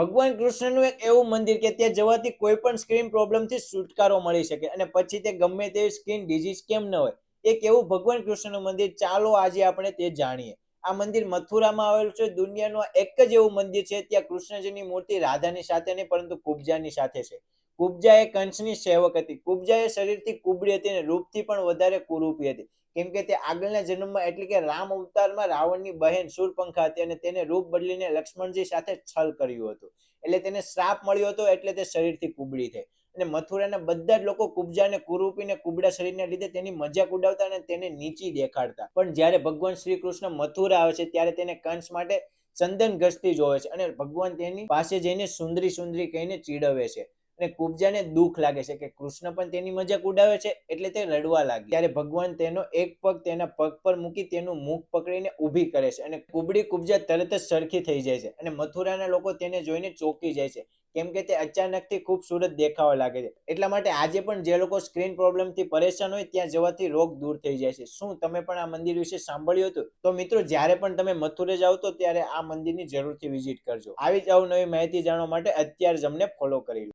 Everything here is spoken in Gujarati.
ભગવાન કૃષ્ણનું એક એવું મંદિર કે ત્યાં જવાથી કોઈ પણ સ્ક્રીન પ્રોબ્લેમથી છુટકારો મળી શકે અને પછી તે ગમે તેવી સ્કિન ડિઝીઝ કેમ ન હોય. એક એવું ભગવાન કૃષ્ણનું મંદિર ચાલો આજે આપણે તે જાણીએ. આ મંદિર મથુરામાં આવેલું છે. દુનિયાનું એક જ એવું મંદિર છે. ત્યાં કૃષ્ણજીની મૂર્તિ રાધાની સાથે નહીં, પરંતુ કુબજાની સાથે છે. કુબજા એ કંસની સેવક હતી. કુબજા એ શરીરથી કુબડી હતી અને રૂપથી પણ વધારે કુરૂપી હતી. કેમ કે તે આગળના જન્મમાં એટલે કે રામ અવતારમાં રાવણની બહેન શૂરપંખા હતી અને તેને રૂપ બદલીને લક્ષ્મણજી સાથે છલ કર્યું હતું. એટલે તેને શ્રાપ મળ્યો હતો એટલે તે શરીરથી કુબડી થઈ. અને મથુરાના બધા જ લોકો કુબજાને કુરૂપીને કુબડા શરીરને લીધે તેની મજાક ઉડાવતા અને તેને નીચી દેખાડતા. પણ જ્યારે ભગવાન શ્રી કૃષ્ણ મથુરા આવે છે, ત્યારે તેને કંસ માટે ચંદન ઘસતી જોવે છે અને ભગવાન તેની પાસે જઈને સુંદરી સુંદરી કહીને ચીડવે છે. અને કુબજાને દુઃખ લાગે છે કે કૃષ્ણ પણ તેની મજાક ઉડાવે છે એટલે તે રડવા લાગી. ત્યારે ભગવાન તેનો એક પગ તેના પગ પર મૂકી તેનું મુખ પકડીને ઊભી કરે છે અને કુબડી કુબજા તરત જ સરખી થઈ જાય છે અને મથુરાના લોકો તેને જોઈને ચોંકી જાય છે કેમ કે તે અચાનકથી ખૂબસૂરત દેખાવા લાગે છે. એટલા માટે આજે પણ જે લોકો સ્ક્રીન પ્રોબ્લેમથી પરેશાન હોય ત્યાં જવાથી રોગ દૂર થઈ જાય છે. શું તમે પણ આ મંદિર વિશે સાંભળ્યું હતું? તો મિત્રો જ્યારે પણ તમે મથુરે જાઓ તો ત્યારે આ મંદિરની જરૂરથી વિઝિટ કરજો. આવી જ અવનવી માહિતી જાણવા માટે અત્યારે જ અમને ફોલો કરી